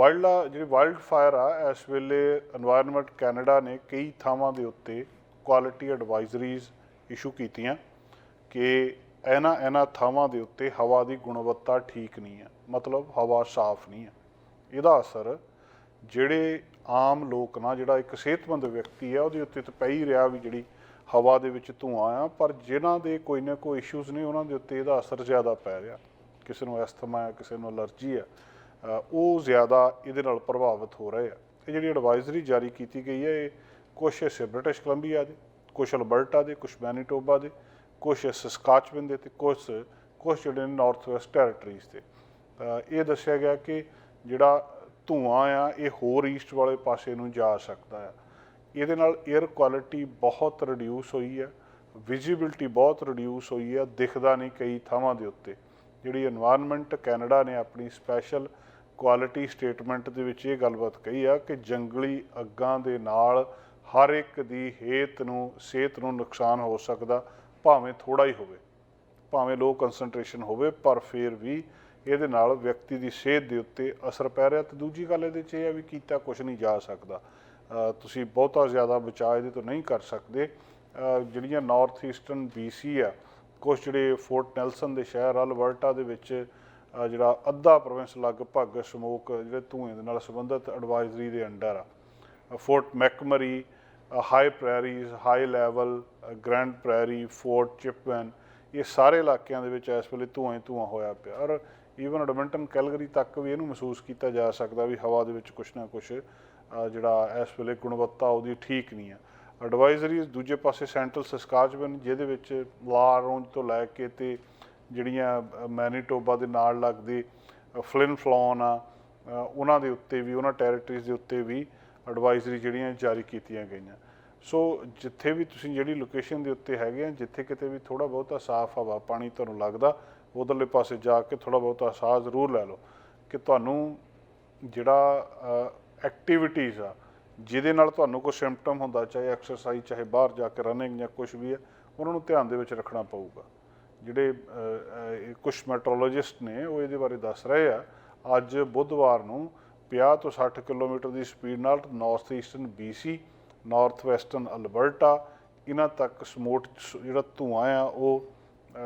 Wild ਜਿਹੜੀ wild fire ਆ, ਇਸ ਵੇਲੇ এনवायरमेंट ਕੈਨੇਡਾ ਨੇ ਕਈ ਥਾਵਾਂ ਦੇ ਉੱਤੇ ਕੁਆਲਿਟੀ ਐਡਵਾਈਜ਼ਰੀਜ਼ ਇਸ਼ੂ ਕੀਤੀਆਂ ਕਿ ਇਹਨਾਂ ਇਹਨਾਂ ਥਾਵਾਂ ਦੇ ਉੱਤੇ ਹਵਾ ਦੀ ਗੁਣਵੱਤਾ ਠੀਕ ਨਹੀਂ ਹੈ, ਮਤਲਬ ਹਵਾ ਸਾਫ਼ ਨਹੀਂ ਹੈ। ਇਹਦਾ ਅਸਰ ਜਿਹੜੇ ਆਮ ਲੋਕ ਨਾ, ਜਿਹੜਾ ਇੱਕ ਸਿਹਤਮੰਦ ਵਿਅਕਤੀ ਆ ਉਹਦੇ ਉੱਤੇ ਤਾਂ ਪੈ ਹੀ ਰਿਹਾ ਵੀ ਜਿਹੜੀ ਹਵਾ ਦੇ ਵਿੱਚ ਧੂਆਂ ਆ, ਪਰ ਜਿਨ੍ਹਾਂ ਦੇ ਕੋਈ ਨਾ ਕੋਈ ਇਸ਼ੂਜ਼ ਨੇ, ਉਹਨਾਂ ਦੇ ਉੱਤੇ ਇਹਦਾ ਅਸਰ ਜ਼ਿਆਦਾ ਪੈ ਰਿਹਾ। ਕਿਸੇ ਨੂੰ ਐਸਥਮਾ ਆ ਕਿਸੇ ਨੂੰ ਅਲਰਜੀ ਆ ਉਹ ਜ਼ਿਆਦਾ ਇਹਦੇ ਨਾਲ ਪ੍ਰਭਾਵਿਤ ਹੋ ਰਹੇ ਆ। ਇਹ ਜਿਹੜੀ ਐਡਵਾਈਜ਼ਰੀ ਜਾਰੀ ਕੀਤੀ ਗਈ ਹੈ, ਇਹ ਕੁਝ ਹਿੱਸੇ ਬ੍ਰਿਟਿਸ਼ ਕੋਲੰਬੀਆ ਦੇ ਕੁਝ ਅਲਬਰਟਾ ਦੇ ਕੁਝ ਮੈਨੀਟੋਬਾ ਦੇ ਕੁਝ ਸਸਕਾਚਵਿਨ ਦੇ ਤੇ ਕੁਝ ਕੁਝ ਜਿਹੜੇ ਨਾਰਥ ਵੈਸਟ ਟੈਰੀਟਰੀਜ਼ ਤੇ। ਇਹ ਦੱਸਿਆ ਗਿਆ ਕਿ ਜਿਹੜਾ ਧੂਆਂ ਆ, ਇਹ ਹੋਰ ਈਸਟ ਵਾਲੇ ਪਾਸੇ ਨੂੰ ਜਾ ਸਕਦਾ ਆ। ਇਹਦੇ ਨਾਲ 에ਅਰ ਕੁਆਲਿਟੀ ਬਹੁਤ ਰਿਡਿਊਸ ਹੋਈ ਹੈ ਵਿਜ਼ੀਬਿਲਟੀ ਬਹੁਤ ਰਿਡਿਊਸ ਹੋਈ ਹੈ ਦਿਖਦਾ ਨਹੀਂ ਕਈ ਥਾਵਾਂ ਦੇ ਉੱਤੇ। ਜਿਹੜੀ এনवायरमेंट ਕੈਨੇਡਾ ਨੇ ਆਪਣੀ ਸਪੈਸ਼ਲ ਕੁਆਲਿਟੀ ਸਟੇਟਮੈਂਟ ਦੇ ਵਿੱਚ ਇਹ ਗੱਲਬਾਤ ਕਹੀ ਆ ਕਿ ਜੰਗਲੀ ਅੱਗਾਂ ਦੇ ਨਾਲ ਹਰ ਇੱਕ ਦੀ ਹੇਤ ਨੂੰ, ਸਿਹਤ ਨੂੰ ਨੁਕਸਾਨ ਹੋ ਸਕਦਾ, ਭਾਵੇਂ ਥੋੜਾ ਹੀ ਹੋਵੇ, ਭਾਵੇਂ ਲੋ ਕਨਸੈਂਟ੍ਰੇਸ਼ਨ ਹੋਵੇ, ਪਰ ਫਿਰ ਵੀ ਇਹਦੇ ਨਾਲ ਵਿਅਕਤੀ ਦੀ ਸਿਹਤ ਦੇ ਉੱਤੇ ਅਸਰ ਪੈ ਰਿਹਾ। ਤੇ ਦੂਜੀ ਗੱਲ ਇਹਦੇ 'ਚ ਇਹ ਆ ਵੀ ਕੀਤਾ ਕੁਝ ਨਹੀਂ ਜਾ ਸਕਦਾ। ਤੁਸੀਂ ਬਹੁਤਾ ਜ਼ਿਆਦਾ ਬਚਾਅ ਇਹਦੇ ਤੋਂ ਨਹੀਂ ਕਰ ਸਕਦੇ। ਜਿਹੜੀਆਂ ਨਾਰਥ ਈਸਟਰਨ ਬੀਸੀ ਆ ਕੁਝ ਜਿਹੜੇ ਫੋਰਟ ਨੈਲਸਨ ਦੇ ਸ਼ਹਿਰ ਅਲਬਰਟਾ ਦੇ ਵਿੱਚ ਜਿਹੜਾ ਅੱਧਾ ਪ੍ਰੋਵਿੰਸ ਲਗਭਗ ਸਮੋਕ ਜਿਹੜੇ ਧੂਏ ਦੇ ਨਾਲ ਸੰਬੰਧਿਤ ਐਡਵਾਈਜ਼ਰੀ ਦੇ ਅੰਡਰ ਆ। Fort McMurray High Prairies High Level Grand Prairie Fort Chipewyan ਇਹ ਸਾਰੇ ਇਲਾਕਿਆਂ ਦੇ ਵਿੱਚ ਇਸ ਵੇਲੇ ਧੂਆਂ ਹੀ ਧੂਆਂ ਹੋਇਆ ਪਿਆ। ਔਰ ਈਵਨ ਐਡਮਿੰਟਨ ਕੈਲਗਰੀ ਤੱਕ ਵੀ ਇਹਨੂੰ ਮਹਿਸੂਸ ਕੀਤਾ ਜਾ ਸਕਦਾ ਵੀ ਹਵਾ ਦੇ ਵਿੱਚ ਕੁਛ ਨਾ ਕੁਛ ਜਿਹੜਾ ਇਸ ਵੇਲੇ ਗੁਣਵੱਤਾ ਉਹਦੀ ਠੀਕ ਨਹੀਂ ਹੈ ਐਡਵਾਈਜ਼ਰੀਜ਼ ਦੂਜੇ ਪਾਸੇ ਸੈਂਟਰਲ ਸਸਕਾਚਵਨ ਜਿਹਦੇ ਵਿੱਚ ਲਾਰੋਂਜ ਤੋਂ ਲੈ ਕੇ ਤੇ ਜਿਹੜੀਆਂ ਮੈਨੀਟੋਬਾ ਦੇ ਨਾਲ ਲੱਗਦੇ ਅ, ਫਲਿਨ ਫਲੌਨ ਆ ਉਹਨਾਂ ਦੇ ਉੱਤੇ ਵੀ ਉਹਨਾਂ ਟੈਰੀਟਰੀਜ਼ ਦੇ ਉੱਤੇ ਵੀ ਐਡਵਾਈਜ਼ਰੀ ਜਿਹੜੀਆਂ ਜਾਰੀ ਕੀਤੀਆਂ ਗਈਆਂ। ਸੋ ਜਿੱਥੇ ਵੀ ਤੁਸੀਂ ਜਿਹੜੀ ਲੋਕੇਸ਼ਨ ਦੇ ਉੱਤੇ ਹੈਗੇ ਆ ਜਿੱਥੇ ਕਿਤੇ ਵੀ ਥੋੜਾ ਬਹੁਤਾ ਸਾਫ਼ ਹਵਾ ਪਾਣੀ ਤੁਹਾਨੂੰ ਲੱਗਦਾ ਉਧਰਲੇ ਪਾਸੇ ਜਾ ਕੇ ਥੋੜਾ ਬਹੁਤਾ ਸਾਹ ਜ਼ਰੂਰ ਲੈ ਲਓ ਕਿ ਤੁਹਾਨੂੰ ਜਿਹੜਾ ਐਕਟੀਵਿਟੀਜ਼ ਆ ਜਿਹਦੇ ਨਾਲ ਤੁਹਾਨੂੰ ਕੋਈ ਸਿੰਪਟਮ ਹੁੰਦਾ ਚਾਹੇ ਐਕਸਰਸਾਈਜ਼ ਚਾਹੇ ਬਾਹਰ ਜਾ ਕੇ ਰਨਿੰਗ ਜਾਂ ਕੁਝ ਵੀ ਹੈ ਉਹਨਾਂ ਨੂੰ ਧਿਆਨ ਦੇ ਵਿੱਚ ਰੱਖਣਾ ਪਊਗਾ। ਜਿਹੜੇ ਕੁਝ ਮੈਟਰੋਲੋਜਿਸਟ ਨੇ, ਉਹ ਇਹਦੇ ਬਾਰੇ ਦੱਸ ਰਹੇ ਆ। ਅੱਜ ਬੁੱਧਵਾਰ ਨੂੰ 50 ਤੋਂ 60 ਕਿਲੋਮੀਟਰ ਦੀ ਸਪੀਡ ਨਾਲ north eastern BC north western Alberta ਇਹਨਾਂ ਤੱਕ ਸਮੋਟ ਸ- ਜਿਹੜਾ ਧੂਆਂ ਆ, ਉਹ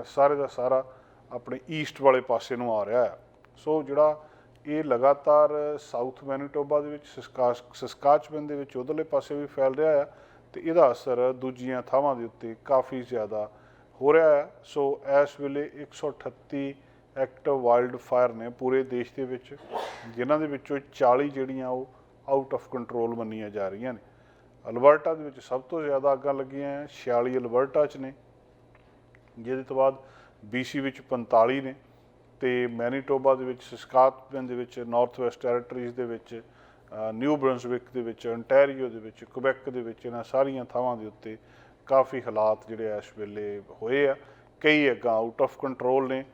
ਸਾਰੇ ਦਾ ਸਾਰਾ ਆਪਣੇ ਈਸਟ ਵਾਲੇ ਪਾਸੇ ਨੂੰ ਆ ਰਿਹਾ ਹੈ ਸੋ ਜਿਹੜਾ ਇਹ ਲਗਾਤਾਰ ਸਾਊਥ ਮੈਨੀਟੋਬਾ ਦੇ ਵਿੱਚ ਸਸਕਾਚ ਸਸਕਾਚਵਨ ਦੇ ਵਿੱਚ, ਉਧਰਲੇ ਪਾਸੇ ਵੀ ਫੈਲ ਰਿਹਾ ਹੈ ਤੇ ਇਹਦਾ ਅਸਰ ਦੂਜੀਆਂ ਥਾਵਾਂ ਦੇ ਉੱਤੇ ਕਾਫੀ ਜ਼ਿਆਦਾ ਹੋ ਰਿਹਾ ਹੈ। ਸੋ ਇਸ ਵੇਲੇ 138 ਐਕਟਿਵ ਵਾਈਲਡ ਫਾਇਰ ਨੇ ਪੂਰੇ ਦੇਸ਼ ਦੇ ਵਿੱਚ, ਜਿਨ੍ਹਾਂ ਦੇ ਵਿੱਚੋਂ 40 ਜਿਹੜੀਆਂ ਉਹ ਆਊਟ ਆਫ ਕੰਟਰੋਲ ਮੰਨੀਆਂ ਜਾ ਰਹੀਆਂ ਨੇ। ਅਲਬਰਟਾ ਦੇ ਵਿੱਚ ਸਭ ਤੋਂ ਜ਼ਿਆਦਾ ਅੱਗਾਂ ਲੱਗੀਆਂ ਹੈ 46 ਅਲਬਰਟਾ 'ਚ ਨੇ, ਜਿਹਦੇ ਤੋਂ ਬਾਅਦ BC ਵਿੱਚ 45 ਨੇ ਤੇ ਮੈਨੀਟੋਬਾ ਦੇ ਵਿੱਚ, ਸਸਕਾਤਵਨ ਦੇ ਵਿੱਚ ਨਾਰਥ ਵੈਸਟ ਟੈਰੀਟਰੀਜ਼ ਦੇ ਵਿੱਚ ਨਿਊ ਬ੍ਰੰਸਵਿਕ ਦੇ ਵਿੱਚ, ontario ਦੇ ਵਿੱਚ ਕੁਬੈਕ ਦੇ ਵਿੱਚ, ਇਹਨਾਂ ਸਾਰੀਆਂ ਥਾਵਾਂ ਦੇ ਉੱਤੇ ਕਾਫੀ ਹਾਲਾਤ ਜਿਹੜੇ ਇਸ ਵੇਲੇ ਹੋਏ ਆ। ਕਈ ਅੱਗਾਂ ਆਊਟ ਆਫ ਕੰਟਰੋਲ ਨੇ।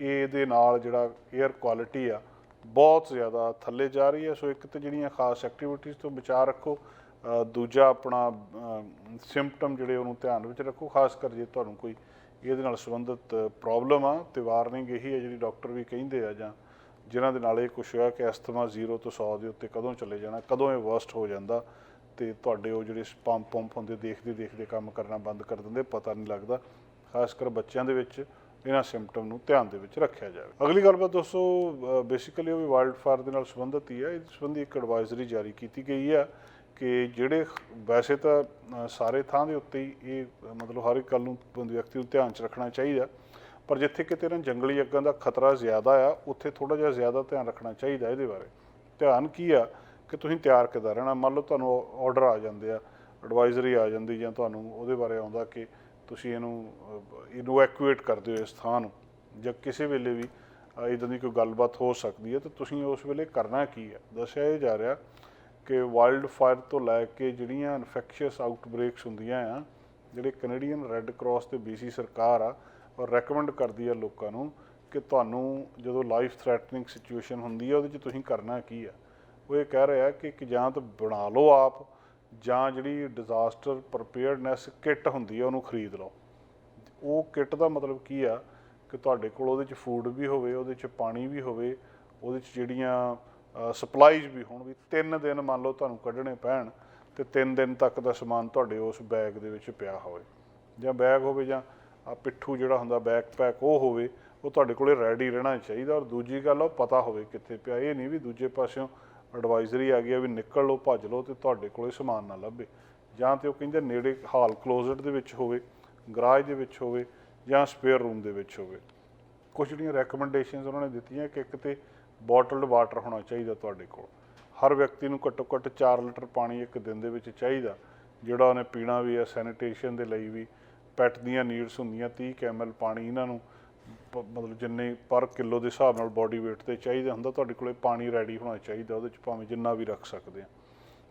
ਇਹਦੇ ਨਾਲ ਜਿਹੜਾ 에ਅਰ ਕੁਆਲਿਟੀ ਆ, ਬਹੁਤ ਜ਼ਿਆਦਾ ਥੱਲੇ ਜਾ ਰਹੀ ਹੈ ਸੋ ਇੱਕ ਤੇ ਜਿਹੜੀਆਂ ਖਾਸ ਐਕਟੀਵਿਟੀਜ਼ ਤੋਂ ਬਚਾਅ ਰੱਖੋ। ਦੂਜਾ ਆਪਣਾ ਸਿੰਪਟਮ ਜਿਹੜੇ ਉਹਨੂੰ ਧਿਆਨ ਵਿੱਚ ਰੱਖੋ। ਖਾਸ ਕਰ ਜੇ ਤੁਹਾਨੂੰ ਕੋਈ ਇਹਦੇ ਨਾਲ ਸੰਬੰਧਿਤ ਪ੍ਰੋਬਲਮ ਆ, ਤੇ ਵਾਰਨਿੰਗ ਇਹੀ ਹੈ ਜਿਹੜੀ ਡਾਕਟਰ ਵੀ ਕਹਿੰਦੇ ਆ ਜਾਂ ਜਿਨ੍ਹਾਂ ਦੇ ਨਾਲ ਇਹ ਕੁਛ ਹੋਇਆ ਕਿ ਅਸਥਮਾ 0 ਤੋਂ 100 ਦੇ ਉੱਤੇ ਕਦੋਂ ਚਲੇ ਜਾਣਾ, ਕਦੋਂ ਇਹ ਵਰਸਟ ਹੋ ਜਾਂਦਾ। ਤੇ ਤੁਹਾਡੇ ਉਹ ਜਿਹੜੇ ਪੰਪ ਪੰਪ ਹੁੰਦੇ, ਦੇਖਦੇ ਦੇਖਦੇ ਕੰਮ ਕਰਨਾ ਬੰਦ ਕਰ ਦਿੰਦੇ, ਪਤਾ ਨਹੀਂ ਲੱਗਦਾ। ਖਾਸ ਕਰ ਬੱਚਿਆਂ ਦੇ ਵਿੱਚ ਇਹਨਾਂ ਸਿੰਪਟਮ ਨੂੰ ਧਿਆਨ ਦੇ ਵਿੱਚ ਰੱਖਿਆ ਜਾਵੇ। ਅਗਲੀ ਗੱਲਬਾਤ ਦੋਸਤੋ ਬੇਸਿਕਲੀ ਉਹ ਵੀ ਵਾਈਲਡ ਫਾਇਰ ਦੇ ਨਾਲ ਸੰਬੰਧਿਤ ਹੀ ਹੈ। ਇਸ ਸੰਬੰਧੀ ਇੱਕ ਐਡਵਾਈਜ਼ਰੀ ਜਾਰੀ ਕੀਤੀ ਗਈ ਹੈ ਕਿ ਜਿਹੜੇ ਵੈਸੇ ਤਾਂ ਸਾਰੇ ਥਾਂ ਦੇ ਉੱਤੇ ਹੀ ਇਹ, ਮਤਲਬ ਹਰ ਇੱਕ ਗੱਲ ਨੂੰ ਵਿਅਕਤੀ ਨੂੰ ਧਿਆਨ 'ਚ ਰੱਖਣਾ ਚਾਹੀਦਾ। ਪਰ ਜਿੱਥੇ ਕਿਤੇ ਨਾ ਜੰਗਲੀ ਅੱਗਾਂ ਦਾ ਖਤਰਾ ਜ਼ਿਆਦਾ ਆ, ਉੱਥੇ ਥੋੜਾ ਜਿਹਾ ਜ਼ਿਆਦਾ ਧਿਆਨ ਰੱਖਣਾ ਚਾਹੀਦਾ ਇਹਦੇ ਬਾਰੇ। ਧਿਆਨ ਕੀ ਆ? ਕਿ ਤੁਸੀਂ ਤਿਆਰ ਕਿੱਦਾਂ ਰਹਿਣਾ? ਮੰਨ ਲਓ ਤੁਹਾਨੂੰ ਆਰਡਰ ਆ ਜਾਂਦੇ ਆ ਐਡਵਾਈਜ਼ਰੀ ਆ ਜਾਂਦੀ ਜਾਂ ਤੁਹਾਨੂੰ ਉਹਦੇ ਬਾਰੇ ਆਉਂਦਾ ਕਿ ਤੁਸੀਂ ਇਹਨੂੰ ਅਹ, ਇਨਵੈਕੂਏਟ ਕਰਦੇ ਹੋ ਇਸ ਥਾਂ ਨੂੰ ਜਾਂ ਕਿਸੇ ਵੇਲੇ ਵੀ ਇਦਾਂ ਦੀ ਕੋਈ ਗੱਲਬਾਤ ਹੋ ਸਕਦੀ ਹੈ ਤਾਂ ਤੁਸੀਂ ਉਸ ਵੇਲੇ ਕਰਨਾ ਕੀ ਹੈ? ਦੱਸਿਆ ਇਹ ਜਾ ਰਿਹਾ ਕਿ ਵਾਈਲਡ ਫਾਇਰ ਤੋਂ ਲੈ ਕੇ ਜਿਹੜੀਆਂ ਇਨਫੈਕਸ਼ੀਅਸ ਆਊਟਬ੍ਰੇਕਸ ਹੁੰਦੀਆਂ ਆ ਜਿਹੜੇ ਕੈਨੇਡੀਅਨ ਰੈੱਡ ਕਰਾਸ ਤੇ BC ਸਰਕਾਰ ਆ ਉਹ ਰეკਮੈਂਡ ਕਰਦੀ ਆ ਲੋਕਾਂ ਨੂੰ ਕਿ ਤੁਹਾਨੂੰ ਜਦੋਂ ਲਾਈਫ ਥ੍ਰੈਟਨਿੰਗ ਸਿਚੁਏਸ਼ਨ ਹੁੰਦੀ ਆ ਉਹਦੇ 'ਚ ਤੁਸੀਂ ਕਰਨਾ ਕੀ ਆ? ਉਹ ਇਹ ਕਹਿ ਰਿਹਾ ਕਿ ਕਿ ਜਾਂ ਤਾਂ ਬਣਾ ਲਓ ਆਪ, ਜਾਂ ਜਿਹੜੀ ਡਿਜ਼ਾਸਟਰ ਪ੍ਰੀਪੇਅਰਡਨੈਸ ਕਿੱਟ ਹੁੰਦੀ ਆ ਉਹਨੂੰ ਖਰੀਦ ਲਓ। ਉਹ ਕਿੱਟ ਦਾ ਮਤਲਬ ਕੀ ਆ ਕਿ ਤੁਹਾਡੇ ਕੋਲ ਉਹਦੇ 'ਚ ਫੂਡ ਵੀ ਹੋਵੇ, ਉਹਦੇ 'ਚ ਪਾਣੀ ਵੀ ਹੋਵੇ, ਉਹਦੇ 'ਚ ਜਿਹੜੀਆਂ ਸਪਲਾਈਜ਼ ਵੀ ਹੋਣ ਵੀ 3 ਦਿਨ ਮੰਨ ਲਓ ਤੁਹਾਨੂੰ ਕੱਢਣੇ ਪੈਣ ਤੇ 3 ਦਿਨ ਤੱਕ ਦਾ ਸਮਾਨ ਤੁਹਾਡੇ ਉਸ ਬੈਗ ਦੇ ਵਿੱਚ ਪਿਆ ਹੋਵੇ। ਜਾਂ ਬੈਗ ਹੋਵੇ ਜਾਂ ਆ ਪਿੱਠੂ ਜਿਹੜਾ ਹੁੰਦਾ ਬੈਕਪੈਕ ਉਹ ਹੋਵੇ ਉਹ ਤੁਹਾਡੇ ਕੋਲੇ ਰੈਡੀ ਰਹਿਣਾ ਚਾਹੀਦਾ ਔਰ ਦੂਜੀ ਗੱਲ ਉਹ ਪਤਾ ਹੋਵੇ ਕਿੱਥੇ ਪਿਆ। ਇਹ ਨਹੀਂ ਵੀ ਦੂਜੇ ਪਾਸਿਓਂ ਐਡਵਾਈਜ਼ਰੀ ਆ ਗਈ ਆ ਵੀ ਨਿਕਲ ਲਓ, ਭੱਜ ਲਓ ਤੇ ਤੁਹਾਡੇ ਕੋਲੇ ਸਮਾਨ ਨਾ ਲੱਭੇ। ਜਾਂ ਤੇ ਉਹ ਕਹਿੰਦੇ ਨੇੜੇ ਹਾਲ ਕਲੋਜ਼ਟ ਦੇ ਵਿੱਚ ਹੋਵੇ ਗਰਾਜ ਦੇ ਵਿੱਚ ਹੋਵੇ ਜਾਂ ਸਪੇਅਰ ਰੂਮ ਦੇ ਵਿੱਚ ਹੋਵੇ। ਕੁਝ ਜਿਹੜੀਆਂ ਰეკਮੈਂਡੇਸ਼ਨਸ ਉਹਨਾਂ ਨੇ ਦਿੱਤੀਆਂ ਕਿ ਇੱਕ ਤੇ ਬੋਟਲਡ ਵਾਟਰ ਹੋਣਾ ਚਾਹੀਦਾ ਤੁਹਾਡੇ ਕੋਲ। ਹਰ ਵਿਅਕਤੀ ਨੂੰ ਘੱਟੋ ਘੱਟ 4 ਲੀਟਰ ਪਾਣੀ ਇੱਕ ਦਿਨ ਦੇ ਵਿੱਚ ਚਾਹੀਦਾ, ਜਿਹੜਾ ਉਹਨੇ ਪੀਣਾ ਵੀ ਹੈ ਸੈਨੀਟੇਸ਼ਨ ਦੇ ਲਈ ਵੀ। ਪੈਟ ਦੀਆਂ ਨੀਡਸ ਹੁੰਦੀਆਂ 30 kml ਪਾਣੀ ਇਹਨਾਂ ਨੂੰ ਮਤਲਬ ਜਿੰਨੇ ਪਰ ਕਿਲੋ ਦੇ ਹਿਸਾਬ ਨਾਲ ਬਾਡੀ weight ਤੇ ਚਾਹੀਦਾ ਹੁੰਦਾ, ਤੁਹਾਡੇ ਕੋਲੇ ਪਾਣੀ ਰੈਡੀ ਹੋਣਾ ਚਾਹੀਦਾ, ਉਹਦੇ ਚ ਭਾਵੇਂ ਜਿੰਨਾ ਵੀ ਰੱਖ ਸਕਦੇ ਆ।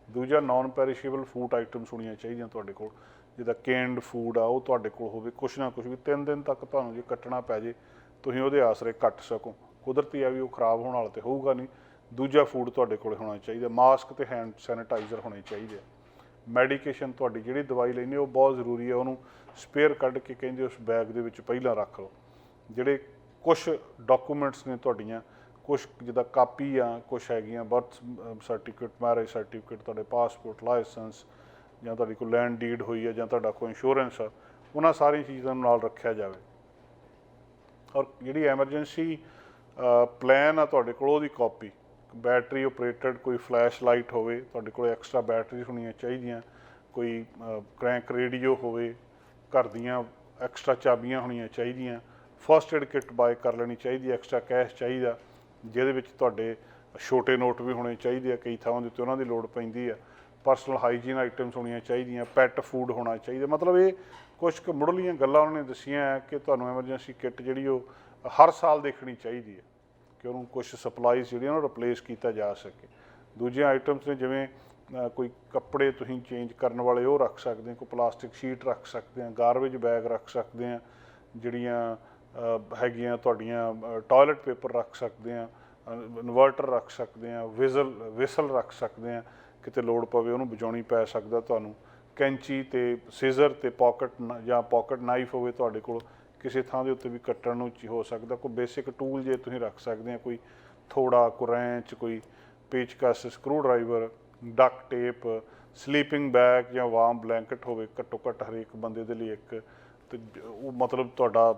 ਦੂਜਾ ਨਾਨ ਪੈਰੀਸ਼ੇਬਲ ਫੂਡ ਆਈਟਮਸ ਹੋਣੀਆਂ ਚਾਹੀਦੀਆਂ ਤੁਹਾਡੇ ਕੋਲ, ਜਿੱਦਾਂ ਕੇਨਡ ਫੂਡ ਆ, ਉਹ ਤੁਹਾਡੇ ਕੋਲ ਹੋਵੇ, ਕੁਛ ਨਾ ਕੁਛ ਵੀ 3 ਦਿਨ ਤੱਕ ਤੁਹਾਨੂੰ ਜੇ ਕੱਟਣਾ ਪੈ ਜੇ, ਤੁਸੀਂ ਉਹਦੇ ਆਸਰੇ ਕੱਟ ਸਕੋ। ਕੁਦਰਤੀ ਆ ਵੀ ਉਹ ਖਰਾਬ ਹੋਣ ਵਾਲਾ ਤੇ ਹੋਊਗਾ ਨਹੀਂ। ਦੂਜਾ ਫੂਡ ਤੁਹਾਡੇ ਕੋਲ ਹੋਣਾ ਚਾਹੀਦਾ ਮਾਸਕ ਤੇ ਹੈਂਡ ਸੈਨੀਟਾਈਜ਼ਰ ਹੋਣੇ ਚਾਹੀਦੇ ਆ। ਮੈਡੀਕੇਸ਼ਨ ਤੁਹਾਡੀ ਜਿਹੜੀ ਦਵਾਈ ਲੈਣੀ, ਉਹ ਬਹੁਤ ਜ਼ਰੂਰੀ ਹੈ ਉਹਨੂੰ ਸਪੇਅਰ ਕੱਢ ਕੇ ਕਹਿੰਦੇ ਉਸ ਬੈਗ ਦੇ ਵਿੱਚ ਪਹਿਲਾਂ ਰੱਖ ਲਓ। ਜਿਹੜੇ ਕੁਝ ਡਾਕੂਮੈਂਟਸ ਨੇ ਤੁਹਾਡੀਆਂ ਕੁਝ ਜਿੱਦਾਂ ਕਾਪੀ ਆ ਕੁਝ ਹੈਗੀਆਂ ਬਰਥ ਸਰਟੀਫਿਕੇਟ ਮੈਰਿਜ ਸਰਟੀਫਿਕੇਟ ਤੁਹਾਡੇ ਪਾਸਪੋਰਟ ਲਾਇਸੈਂਸ ਜਾਂ ਤੁਹਾਡੀ ਕੋਈ ਲੈਂਡ ਡੀਡ ਹੋਈ ਹੈ ਜਾਂ ਤੁਹਾਡਾ ਕੋਈ ਇੰਸ਼ੋਰੈਂਸ ਆ, ਉਹਨਾਂ ਸਾਰੀਆਂ ਚੀਜ਼ਾਂ ਨੂੰ ਨਾਲ ਰੱਖਿਆ ਜਾਵੇ। ਔਰ ਜਿਹੜੀ ਐਮਰਜੈਂਸੀ ਪਲਾਨ ਆ ਤੁਹਾਡੇ ਕੋਲ, ਉਹਦੀ ਕਾਪੀ ਬੈਟਰੀ ਆਪਰੇਟਡ ਕੋਈ ਫਲੈਸ਼ ਲਾਈਟ ਹੋਵੇ, ਤੁਹਾਡੇ ਕੋਲ ਐਕਸਟਰਾ ਬੈਟਰੀ ਹੋਣੀਆਂ ਚਾਹੀਦੀਆਂ। ਕੋਈ ਕ੍ਰੈਂਕ ਰੇਡੀਓ ਹੋਵੇ, ਘਰ ਦੀਆਂ ਐਕਸਟਰਾ ਚਾਬੀਆਂ ਹੋਣੀਆਂ ਚਾਹੀਦੀਆਂ। ਫਸਟ ਏਡ ਕਿੱਟ ਬਾਏ ਕਰ ਲੈਣੀ ਚਾਹੀਦੀ ਹੈ, ਐਕਸਟਰਾ ਕੈਸ਼ ਚਾਹੀਦਾ, ਜਿਹਦੇ ਵਿੱਚ ਤੁਹਾਡੇ ਛੋਟੇ ਨੋਟ ਵੀ ਹੋਣੇ ਚਾਹੀਦੇ ਆ, ਕਈ ਥਾਵਾਂ ਦੇ ਉੱਤੇ ਉਹਨਾਂ ਦੀ ਲੋੜ ਪੈਂਦੀ ਆ। ਪਰਸਨਲ ਹਾਈਜੀਨ ਆਈਟਮਸ ਹੋਣੀਆਂ ਚਾਹੀਦੀਆਂ, ਪੈਟ ਫੂਡ ਹੋਣਾ ਚਾਹੀਦਾ। ਮਤਲਬ ਇਹ ਕੁਝ ਕੁ ਮੁੱਢਲੀਆਂ ਗੱਲਾਂ ਉਹਨਾਂ ਨੇ ਦੱਸੀਆਂ ਹੈ ਕਿ ਤੁਹਾਨੂੰ ਐਮਰਜੈਂਸੀ ਕਿੱਟ ਜਿਹੜੀ ਉਹ ਹਰ ਸਾਲ ਦੇਖਣੀ ਚਾਹੀਦੀ ਹੈ ਕਿ ਉਹਨੂੰ ਕੁਝ ਸਪਲਾਈਜ਼ ਜਿਹੜੀਆਂ ਉਹ ਰਿਪਲੇਸ ਕੀਤਾ ਜਾ ਸਕੇ। ਦੂਜੀਆਂ ਆਈਟਮਸ ਨੇ ਜਿਵੇਂ ਕੋਈ ਕੱਪੜੇ ਤੁਸੀਂ ਚੇਂਜ ਕਰਨ ਵਾਲੇ ਉਹ ਰੱਖ ਸਕਦੇ ਹੋ, ਕੋਈ ਪਲਾਸਟਿਕ ਸ਼ੀਟ ਰੱਖ ਸਕਦੇ ਆ ਗਾਰਬੇਜ ਬੈਗ ਰੱਖ ਸਕਦੇ ਆ ਜਿਹੜੀਆਂ ਹੈਗੀਆਂ, ਤੁਹਾਡੀਆਂ ਟਾਇਲਟ ਪੇਪਰ ਰੱਖ ਸਕਦੇ ਆ ਇਨਵਰਟਰ ਰੱਖ ਸਕਦੇ ਆ ਵਿਜ਼ਲ ਵਿਸਲ ਰੱਖ ਸਕਦੇ ਆ ਕਿਤੇ ਲੋੜ ਪਵੇ ਉਹਨੂੰ ਬਚਾਉਣੀ ਪੈ ਸਕਦਾ ਤੁਹਾਨੂੰ। ਕੈਂਚੀ ਤੇ ਸੀਜ਼ਰ ਤੇ ਪਾਕਟ ਜਾਂ ਪਾਕਟ ਨਾਈਫ ਹੋਵੇ ਤੁਹਾਡੇ ਕੋਲ, ਕਿਸੇ ਥਾਂ ਦੇ ਉੱਤੇ ਵੀ ਕੱਟਣ ਨੂੰ ਹੋ ਸਕਦਾ। ਕੋਈ ਬੇਸਿਕ ਟੂਲ ਜੇ ਤੁਸੀਂ ਰੱਖ ਸਕਦੇ ਆ ਕੋਈ ਥੋੜਾ ਕੁਰੈਂਚ ਕੋਈ ਪੇਚਕਸ screwdriver duct tape sleeping bag ਜਾਂ ਵਾਰਮ ਬਲੈਂਕਟ ਹੋਵੇ ਘੱਟੋ ਘੱਟ ਹਰੇਕ ਬੰਦੇ ਦੇ ਲਈ ਇੱਕ, ਤੇ ਉਹ ਮਤਲਬ ਤੁਹਾਡਾ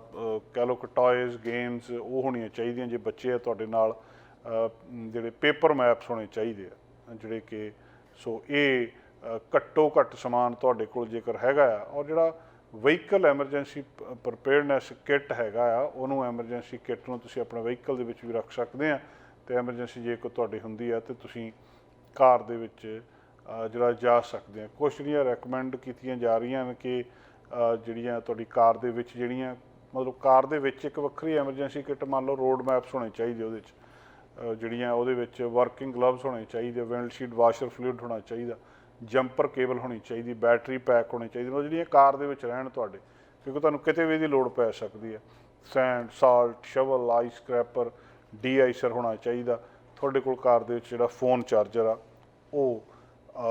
ਕਹਿ ਲਓ ਕਿ ਟਾਇਜ਼ ਗੇਮਸ ਉਹ ਹੋਣੀਆਂ ਚਾਹੀਦੀਆਂ ਜੇ ਬੱਚੇ ਆ ਤੁਹਾਡੇ ਨਾਲ ਜਿਹੜੇ ਪੇਪਰ ਮੈਪਸ ਹੋਣੇ ਚਾਹੀਦੇ ਆ, ਜਿਹੜੇ ਕਿ ਸੋ ਇਹ ਘੱਟੋ ਘੱਟ ਸਮਾਨ ਤੁਹਾਡੇ ਕੋਲ ਜੇਕਰ ਹੈਗਾ ਆ, ਔਰ ਜਿਹੜਾ ਵਹੀਕਲ ਐਮਰਜੈਂਸੀ ਪ੍ਰਿਪੇਅਰਨੈਸ ਕਿੱਟ ਹੈਗਾ ਆ, ਉਹਨੂੰ ਐਮਰਜੈਂਸੀ ਕਿੱਟ ਨੂੰ ਤੁਸੀਂ ਆਪਣੇ ਵਹੀਕਲ ਦੇ ਵਿੱਚ ਵੀ ਰੱਖ ਸਕਦੇ ਆ, ਤੇ ਐਮਰਜੈਂਸੀ ਜੇ ਕੋਈ ਤੁਹਾਡੀ ਹੁੰਦੀ ਆ, ਤੇ ਤੁਸੀਂ ਕਾਰ ਦੇ ਵਿੱਚ ਜਿਹੜਾ ਜਾ ਸਕਦੇ ਆ ਕੁਛ ਜਿਹੜੀਆਂ ਰეკਮੈਂਡ ਕੀਤੀਆਂ ਜਾ ਰਹੀਆਂ ਨੇ ਕਿ ਜਿਹੜੀਆਂ ਤੁਹਾਡੀ ਕਾਰ ਦੇ ਵਿੱਚ ਜਿਹੜੀਆਂ, ਮਤਲਬ ਕਾਰ ਦੇ ਵਿੱਚ ਇੱਕ ਵੱਖਰੀ ਐਮਰਜੈਂਸੀ ਕਿੱਟ ਮੰਨ ਲਓ ਰੋਡ ਮੈਪਸ ਹੋਣੇ ਚਾਹੀਦੇ ਉਹਦੇ ਵਿੱਚ ਜਿਹੜੀਆਂ ਉਹਦੇ ਵਿੱਚ ਵਰਕਿੰਗ ਗਲਵਸ ਹੋਣੇ ਚਾਹੀਦੇ ਵਿੰਡਸ਼ੀਲਡ ਵਾਸ਼ਰ ਫਲੂਇਡ ਹੋਣਾ ਚਾਹੀਦਾ ਜੰਪਰ ਕੇਬਲ ਹੋਣੀ ਚਾਹੀਦੀ ਬੈਟਰੀ ਪੈਕ ਹੋਣੀ ਚਾਹੀਦੀ, ਮਤਲਬ ਜਿਹੜੀਆਂ ਕਾਰ ਦੇ ਵਿੱਚ ਰਹਿਣ ਤੁਹਾਡੇ, ਕਿਉਂਕਿ ਤੁਹਾਨੂੰ ਕਿਤੇ ਵੀ ਇਹਦੀ ਲੋੜ ਪੈ ਸਕਦੀ ਹੈ। Sand salt shovel ice scraper deicer ਹੋਣਾ ਚਾਹੀਦਾ। ਤੁਹਾਡੇ ਕੋਲ ਕਾਰ ਦੇ ਵਿੱਚ ਜਿਹੜਾ ਫੋਨ ਚਾਰਜਰ ਆ, ਉਹ